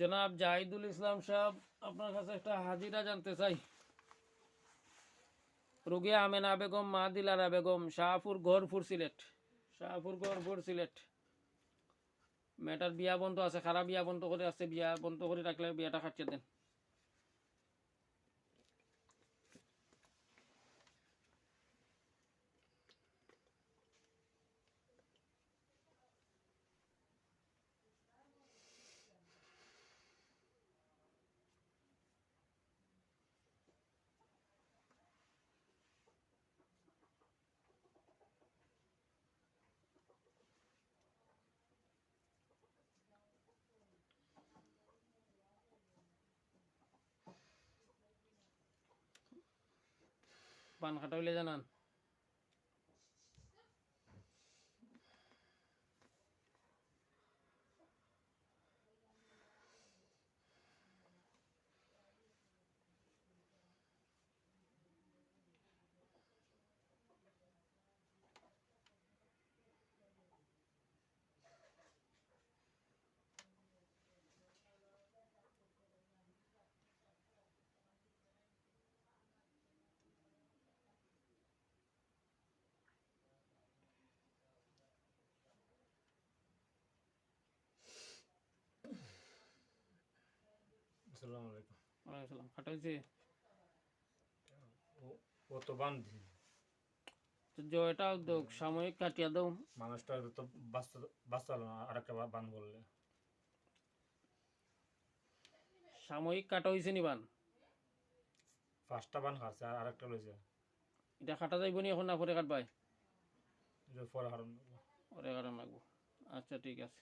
জনাব জাহিদুল ইসলাম সাহেব, আপনার কাছে একটা হাজিরা জানতে চাই। রুগিয়া আমেনা বেগম মা দিলারা বেগম, শাহপুর গড়পুর সিলেট। শাহপুর গড়পুর সিলেট। মেয়েটার বিয়া বন্ধ আছে, খারাপ বিয়া বন্ধ করে আছে, বিয়া বন্ধ করে রাখলে বিয়াটা খাচ্ছে দেন। পান খাটা জানান। আসসালামু আলাইকুম। ওয়ালাইকুম সালাম খাটা হয়েছে? ও তো বান্ধি তো জয়টা উদ্যোগ সাময়িক কাটিয়া দাও। মানুষটা তো না আর একটা বান বললে। সাময়িক কাটা হয়েছে নি বান? পাঁচটা বান খাচ্ছে আর আরেকটা লইছে। এটা কাটা যাইব নি এখন না পরে কাটবাই? পরে হারান লাগবো। আচ্ছা ঠিক আছে।